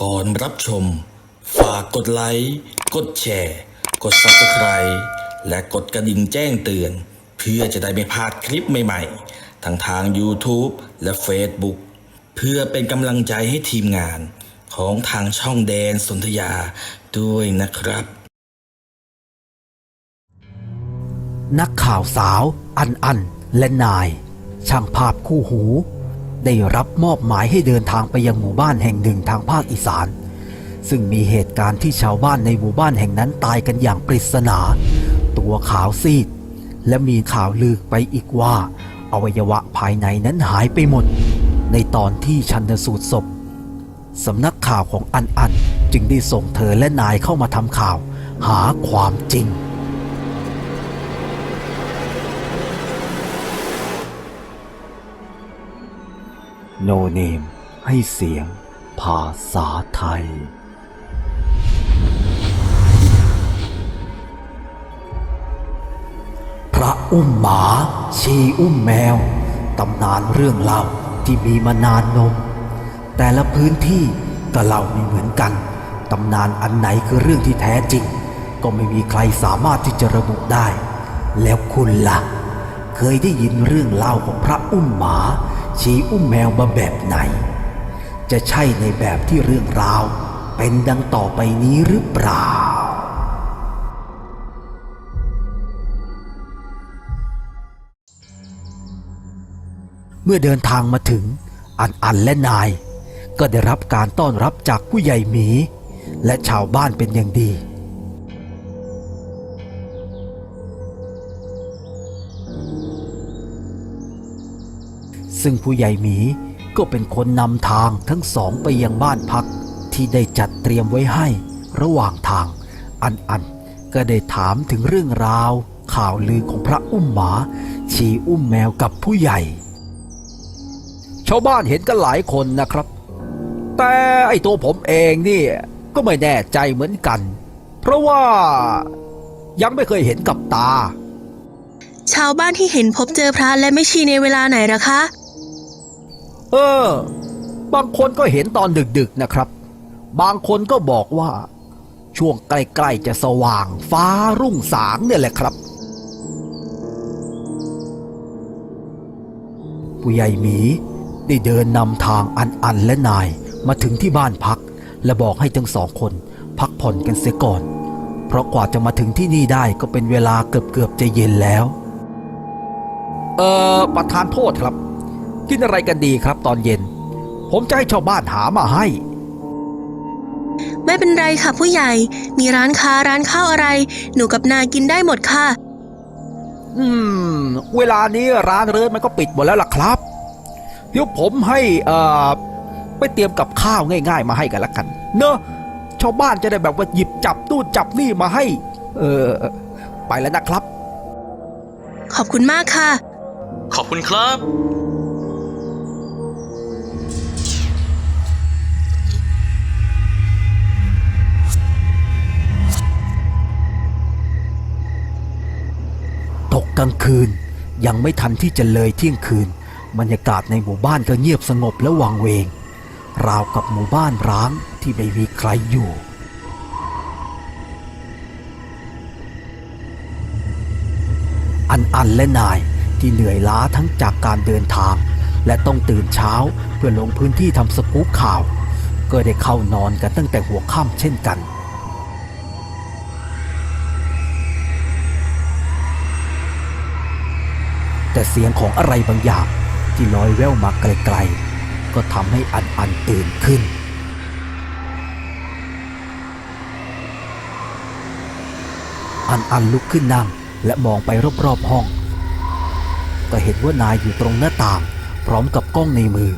ก่อนรับชม ฝากกดไลค์ กดแชร์ กด Subscribe และกดกระดิ่งแจ้งเตือน เพื่อจะได้ไม่พลาดคลิปใหม่ๆ ทั้งทาง YouTube และ Facebook เพื่อเป็นกำลังใจให้ทีมงานของทางช่องแดนสนธยาด้วยนะครับ นักข่าวสาว อันอันและนาย ช่างภาพคู่หู ได้รับมอบหมายให้เดินทางไปยังหมู่บ้านแห่งหนึ่งทางภาคอีสาน ซึ่งมีเหตุการณ์ที่ชาวบ้านในหมู่บ้านแห่งนั้นตายกันอย่างปริศนา ตัวขาวซีด และมีข่าวลือไปอีกว่า อวัยวะภายในนั้นหายไปหมด ในตอนที่ชันสูตรศพสำนักข่าวของอันอันจึงได้ส่งเธอและนายเข้ามาทำข่าว หาความจริง โนเนม ให้เสียง ภาษาไทย พระอุ้มหมา ชีอุ้มแมว ตำนานเรื่องเล่าที่มีมานานนม แต่ละพื้นที่ก็เล่าไม่เหมือนกัน ตำนานอันไหนคือเรื่องที่แท้จริง ก็ไม่มีใครสามารถที่จะระบุได้ แล้วคุณล่ะ เคยได้ยินเรื่องเล่าของพระอุ้มหมา ชีอุ้มแมวมาแบบไหน จะใช่ในแบบที่เรื่องราว เป็นดังต่อไปนี้หรือเปล่า เมื่อเดินทางมาถึงอันอันและนาย ก็ได้รับการต้อนรับจากผู้ใหญ่หมี และชาวบ้านเป็นอย่างดี ซึ่งผู้ใหญ่หมีก็เป็นคนนำทางทั้งสองไปยังบ้านพักที่ได้จัดเตรียมไว้ให้ระหว่างทาง อันอันก็ได้ถามถึงเรื่องราว ข่าวลือของพระอุ้มหมา ชีอุ้มแมวกับผู้ใหญ่ ชาวบ้านเห็นกันหลายคนนะครับ แต่ไอตัวผมเองนี่ก็ไม่แน่ใจเหมือนกัน เพราะว่ายังไม่เคยเห็นกับตา ชาวบ้านที่เห็นพบเจอพระและไม่ชีในเวลาไหนล่ะคะ เออ บางคนก็เห็นตอนดึกๆนะครับ บางคนก็บอกว่า ช่วงใกล้ๆจะสว่างฟ้ารุ่งสางเนี่ยแหละครับ ผู้ใหญ่หมีได้เดินนำทางอันอันและนายมาถึงที่บ้านพัก และบอกให้ทั้งสองคน พักผ่อนกันเสียก่อน เพราะกว่าจะมาถึงที่นี่ได้ก็เป็นเวลาเกือบๆจะเย็นแล้ว เออประธานโทษครับ กินอะไรกันดีครับตอนเย็น ผมจะให้ชาวบ้านหามาให้ ไม่เป็นไรค่ะผู้ใหญ่ มีร้านค้าร้านข้าวอะไร หนูกับนายกินได้หมดค่ะ อืม เวลานี้ร้านเรินมันก็ปิดหมดแล้วล่ะครับ เดี๋ยวผมให้เอ่อไปเตรียมกับข้าวง่าย ๆ มาให้กันละกัน เนอะชาวบ้านจะได้แบบว่าหยิบจับนู่นจับนี่มาให้ เออไปแล้วนะครับ ขอบคุณมากค่ะ ขอบคุณครับ กลางคืนยังไม่ทันที่จะเลยเที่ยงคืน บรรยากาศในหมู่บ้านก็เงียบสงบและวังเวง ราวกับหมู่บ้านร้างที่ไม่มีใครอยู่ อันอันและนายที่เหนื่อยล้าทั้งจากการเดินทาง และต้องตื่นเช้าเพื่อลงพื้นที่ทำสกู๊ปข่าว ก็ได้เข้านอนกันตั้งแต่หัวค่ำเช่นกัน แต่เสียงของอะไรบางอย่างที่ลอยแว่วมาไกลๆ ก็ทำให้อันอันตื่นขึ้น อันอันลุกขึ้นนั่งและมองไปรอบๆห้อง ก็เห็นว่านายอยู่ตรงหน้าต่าง พร้อมกับกล้องในมือ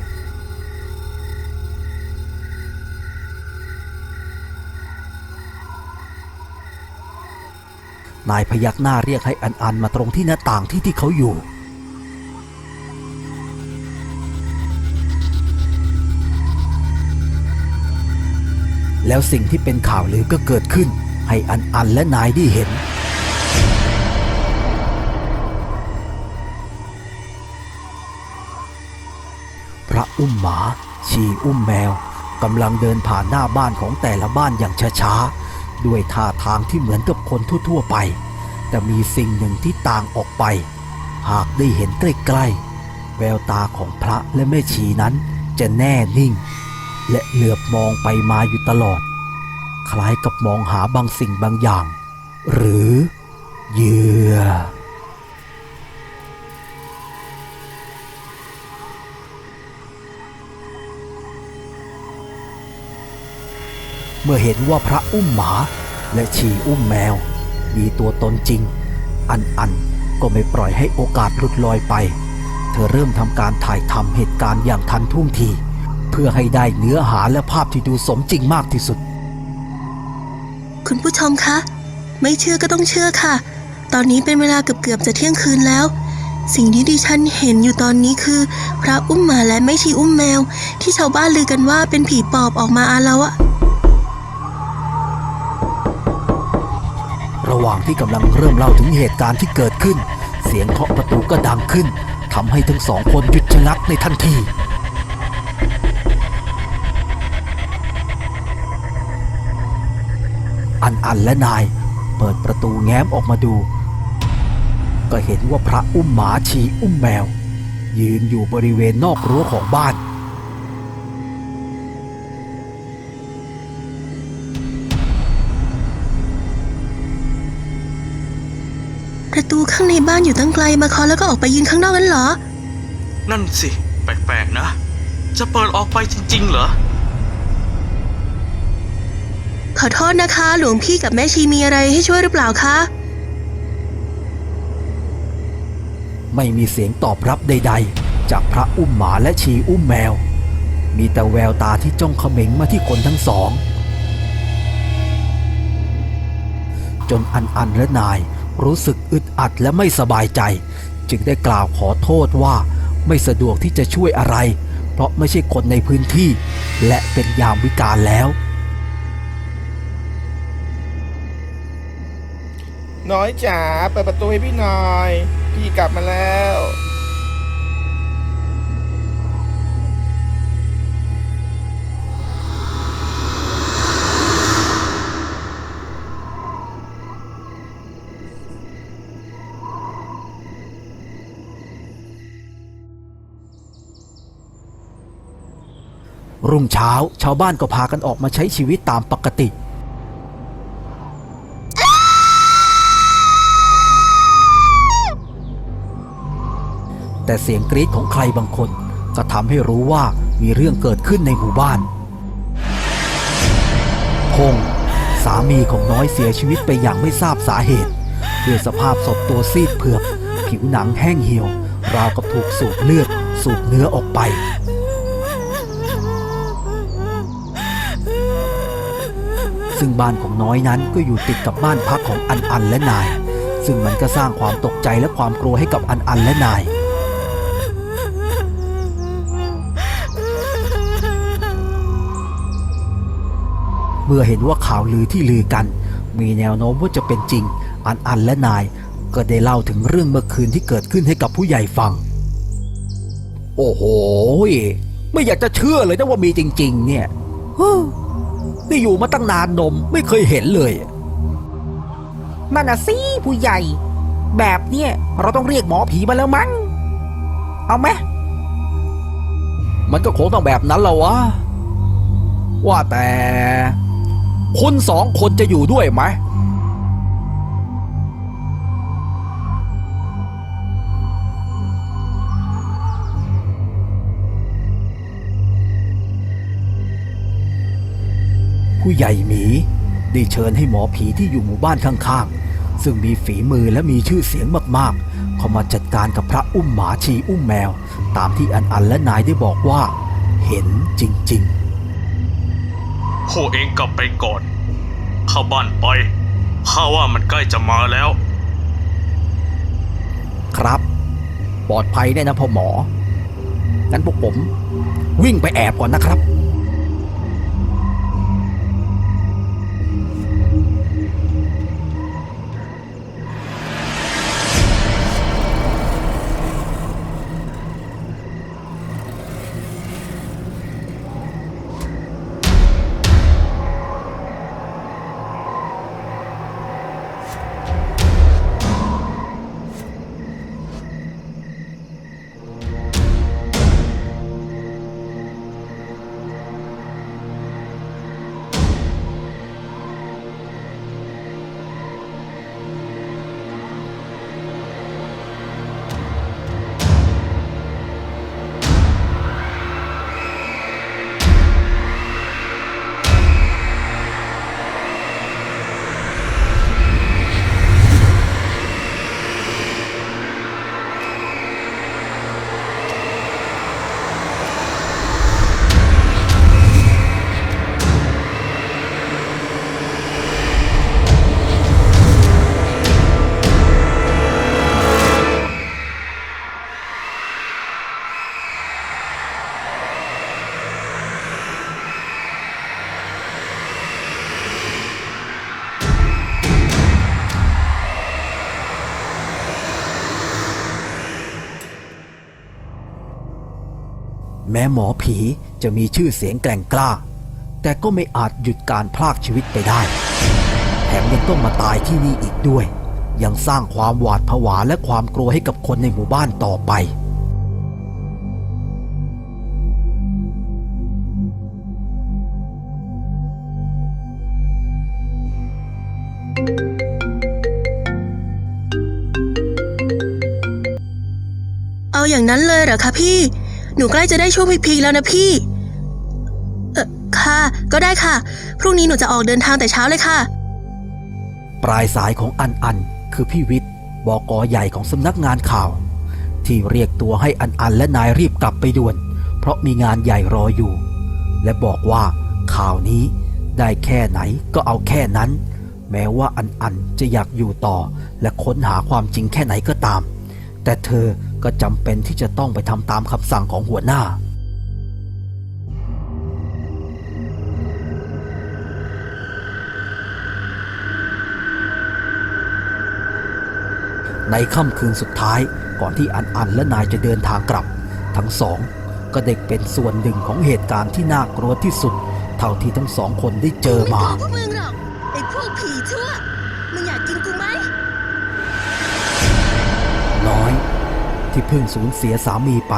นายพยักหน้าเรียกให้อันอันมาตรงที่หน้าต่างที่ที่เขาอยู่ แล้วสิ่งที่เป็นข่าวลือก็เกิดขึ้น ให้อันอันและนายได้เห็น พระอุ้มหมา ชีอุ้มแมวกำลังเดินผ่านหน้าบ้านของแต่ละบ้านอย่างช้าๆ ด้วยท่าทางที่เหมือนกับคนทั่วๆไป แต่มีสิ่งหนึ่งที่ต่างออกไป หากได้เห็นใกล้ๆ แววตาของพระและแม่ชีนั้นจะแน่นิ่ง และเหลือบมองไปมาอยู่ตลอด คล้ายกับมองหาบางสิ่งบางอย่าง หรือเหยื่อเมื่อเห็นว่าพระอุ้มหมาและชีอุ้มแมว มีตัวตนจริง อันอันก็ไม่ปล่อยให้โอกาสหลุดลอยไป เธอเริ่มทำการถ่ายทำเหตุการณ์อย่างทันท่วงที พื่อให้ได้เนื้อหาและภาพที่ดูสมจริงมากที่สุด คุณผู้ชมคะ ไม่เชื่อก็ต้องเชื่อค่ะ ตอนนี้เป็นเวลาเกือบเกือบๆจะเที่ยงคืนแล้ว สิ่งที่ดิฉันเห็นอยู่ตอนนี้คือ พระอุ้มหมาและแม่ชีอุ้มแมว ที่ชาวบ้านลือกันว่าเป็นผีปอบออกมาอาละวะระหว่างที่กำลังเริ่มเล่าถึงเหตุการณ์ที่เกิดขึ้น เสียงเคาะประตูก็ดังขึ้นทำให้ทั้งสองคนหยุดชะงักในทันที อันอันและนาย เปิดประตูแง้มออกมาดู ก็เห็นว่าพระอุ้มหมาชีอุ้มแมว ยืนอยู่บริเวณนอกรั้วของบ้านประตูข้างในบ้านอยู่ตั้งไกลมาเคาะแล้วก็ออกไปยืนข้างนอกนั้นเหรอ นั่นสิ แปลกๆนะ จะเปิดออกไปจริง ๆ เหรอ ขอโทษนะคะ หลวงพี่กับแม่ชีมีอะไรให้ช่วยหรือเปล่าคะ ไม่มีเสียงตอบรับใด ๆ จากพระอุ้มหมาและชีอุ้มแมว มีแต่แววตาที่จ้องเขม็งมาที่คนทั้งสอง จนอันอันและนายรู้สึกอึดอัดและไม่สบายใจ จึงได้กล่าวขอโทษว่าไม่สะดวกที่จะช่วยอะไร เพราะไม่ใช่คนในพื้นที่ และเป็นยามวิกาลแล้ว น้อยจ๋าเปิดประตูให้พี่หน่อย พี่กลับมาแล้ว รุ่งเช้าชาวบ้านก็พากันออกมาใช้ชีวิตตามปกติ แต่เสียงกรีดของใครบางคน ก็ทำให้รู้ว่ามีเรื่องเกิดขึ้นในหมู่บ้าน พงสามีของน้อยเสียชีวิตไปอย่างไม่ทราบสาเหตุด้วยสภาพศพตัวซีดเผือก ผิวหนังแห้งเหี่ยว ราวกับถูกสูบเลือด สูบเนื้อออกไป ซึ่งบ้านของน้อยนั้นก็อยู่ติดกับบ้านพักของอันอันและนาย ซึ่งมันก็สร้างความตกใจและความกลัวให้กับอันอันและนาย เมื่อเห็นว่าข่าวลือที่ลือกัน มีแนวโน้มว่าจะเป็นจริง อันอันและนาย ก็ได้เล่าถึงเรื่องเมื่อคืนที่เกิดขึ้นให้กับผู้ใหญ่ฟัง โอ้โห ไม่อยากจะเชื่อเลยนะว่ามีจริง ๆ เนี่ยเฮ้อนี่อยู่มาตั้งนานนมไม่เคยเห็นเลยนั่นน่ะสิผู้ใหญ่ แบบเนี้ยเราต้องเรียกหมอผีมาแล้วมั้ง เอาไหมมันก็คงต้องแบบนั้นแล้ววะ ว่าแต่ คุณสองคนจะอยู่ด้วยไหมผู้ใหญ่หมีได้เชิญให้หมอผีที่อยู่หมู่บ้านข้างๆ ซึ่งมีฝีมือและมีชื่อเสียงมากๆ เข้ามาจัดการกับพระอุ้มหมาชีอุ้มแมว ตามที่อันอันและนายได้บอกว่า เห็นจริง ๆ พวกเองกลับไปก่อน เข้าบ้านไปข้าว่ามันใกล้จะมาแล้ว ครับ ปลอดภัยแน่นะพ่อหมองั้นพวกผม วิ่งไปแอบก่อนนะครับ แม้หมอผีจะมีชื่อเสียงแกร่งกล้า แต่ก็ไม่อาจหยุดการพลากชีวิตไปได้ แถมยังต้องมาตายที่นี่อีกด้วย ยังสร้างความหวาดผวาและความกลัวให้กับคนในหมู่บ้านต่อไปเอาอย่างนั้นเลยเหรอคะพี่ หนูใกล้จะได้ช่วงพีคๆแล้วนะพี่ เออค่ะ ก็ได้ค่ะ พรุ่งนี้หนูจะออกเดินทางแต่เช้าเลยค่ะ ปลายสายของอันอันคือพี่วิทย์บกใหญ่ของสำนักงานข่าว ที่เรียกตัวให้อันอันและนายรีบกลับไปด่วน เพราะมีงานใหญ่รออยู่ และบอกว่าข่าวนี้ได้แค่ไหนก็เอาแค่นั้น แม้ว่าอันอันจะอยากอยู่ต่อ และค้นหาความจริงแค่ไหนก็ตาม แต่เธอ ก็จำเป็นที่จะต้องไปทำตามคำสั่งของหัวหน้า ในค่ำคืนสุดท้ายก่อนที่อันอันและนายจะเดินทางกลับ ทั้งสองก็ได้เป็นส่วนหนึ่งของเหตุการณ์ที่น่ากลัวที่สุด เท่าที่ทั้งสองคนได้เจอมาไกลัวพวกมึงหรอกไอ้พวกผีชั่วมึงอยากกินกูไหม ที่เพิ่งสูญเสียสามีไป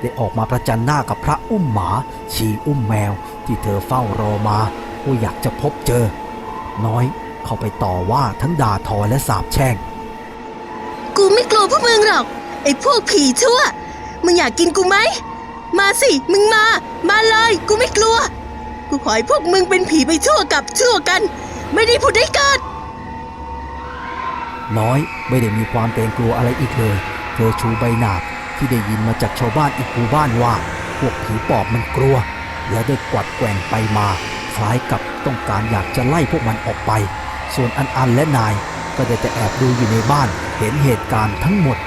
ได้ออกมาประจันหน้ากับพระอุ้มหมา ชีอุ้มแมว ที่เธอเฝ้ารอมาว่าอยากจะพบเจอ น้อยเข้าไปต่อว่าทั้งด่าทอและสาบแช่ง กูไม่กลัวพวกมึงหรอก ไอ้พวกผีชั่ว มึงอยากกินกูไหม มาสิ มึงมา มาเลย กูไม่กลัว กูขอให้พวกมึงเป็นผีไปชั่วกับชั่วกัน ไม่ได้พูดได้เกิดน้อยไม่ได้มีความเกรงกลัวอะไรอีกเลย เธอชูใบหนาบที่ได้ยินมาจากชาวบ้านอีกหมู่บ้านว่า พวกผีปอบมันกลัว และได้กวัดแกว่งไปมา คล้ายกับต้องการอยากจะไล่พวกมันออกไป ส่วนอันอันและนายก็ได้แต่แอบดูอยู่ในบ้านเห็นเหตุการณ์ทั้งหมด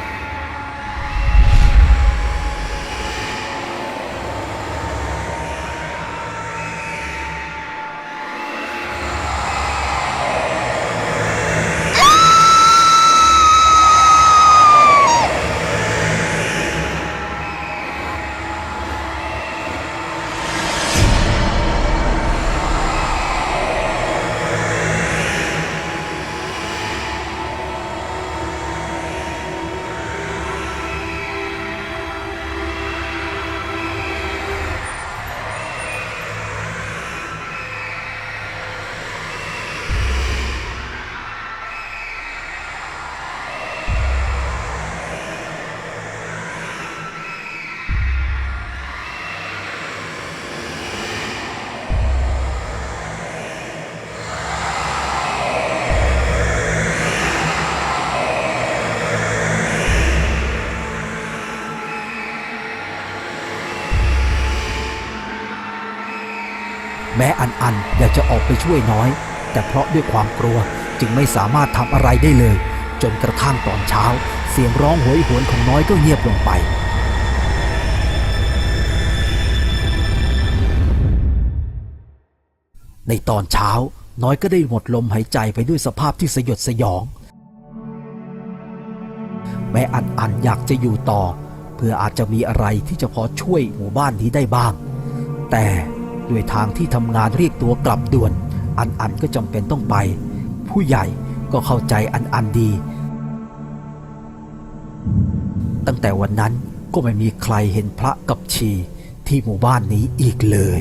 ากจะออกไปช่วยน้อย แต่เพราะด้วยความกลัวจึงไม่สามารถทำอะไรได้เลย จนกระทั่งตอนเช้า เสียงร้องโหยหวนของน้อยก็เงียบลงไป ในตอนเช้าน้อยก็ได้หมดลมหายใจไปด้วยสภาพที่สยดสยอง แม้อันอันอยากจะอยู่ต่อ เพื่ออาจจะมีอะไรที่จะพอช่วยหมู่บ้านนี้ได้บ้าง แต่ ด้วยทางที่ทำงานเรียกตัวกลับด่วน อันอันก็จำเป็นต้องไป ผู้ใหญ่ก็เข้าใจอันอันดี ตั้งแต่วันนั้นก็ไม่มีใครเห็นพระกับชีที่หมู่บ้านนี้อีกเลย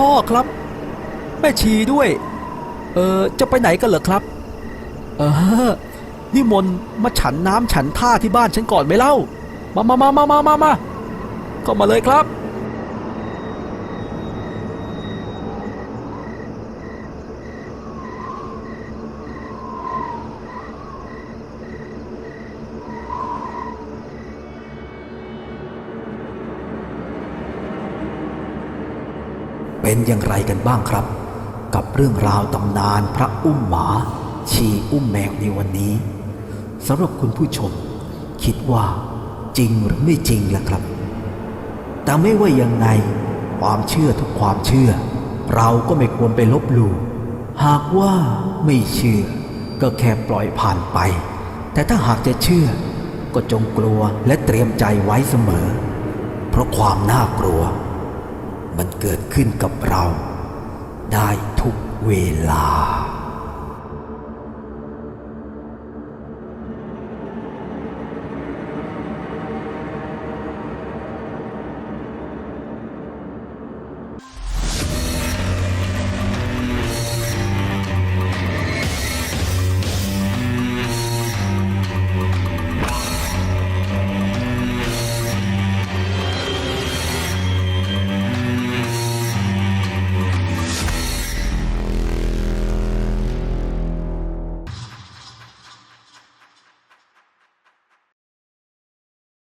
พ่อครับ แม่ชีด้วย เออจะไปไหนกันเหรอครับ เออนิมนต์มาฉันน้ำฉันท่าที่บ้านฉันก่อนไหมเล่า มามามามามามามาก็มาเลยครับ พ เป็นอย่างไรกันบ้างครับ กับเรื่องราวตำนานพระอุ้มหมาชีอุ้มแมวในวันนี้สำหรับคุณผู้ชม คิดว่าจริงหรือไม่จริงล่ะครับ แต่ไม่ว่ายังไงความเชื่อทุกความเชื่อ เราก็ไม่ควรไปลบหลู่หากว่าไม่เชื่อ ก็แค่ปล่อยผ่านไป แต่ถ้าหากจะเชื่อ ก็จงกลัวและเตรียมใจไว้เสมอ เพราะความน่ากลัว มันเกิดขึ้นกับเราได้ทุกเวลา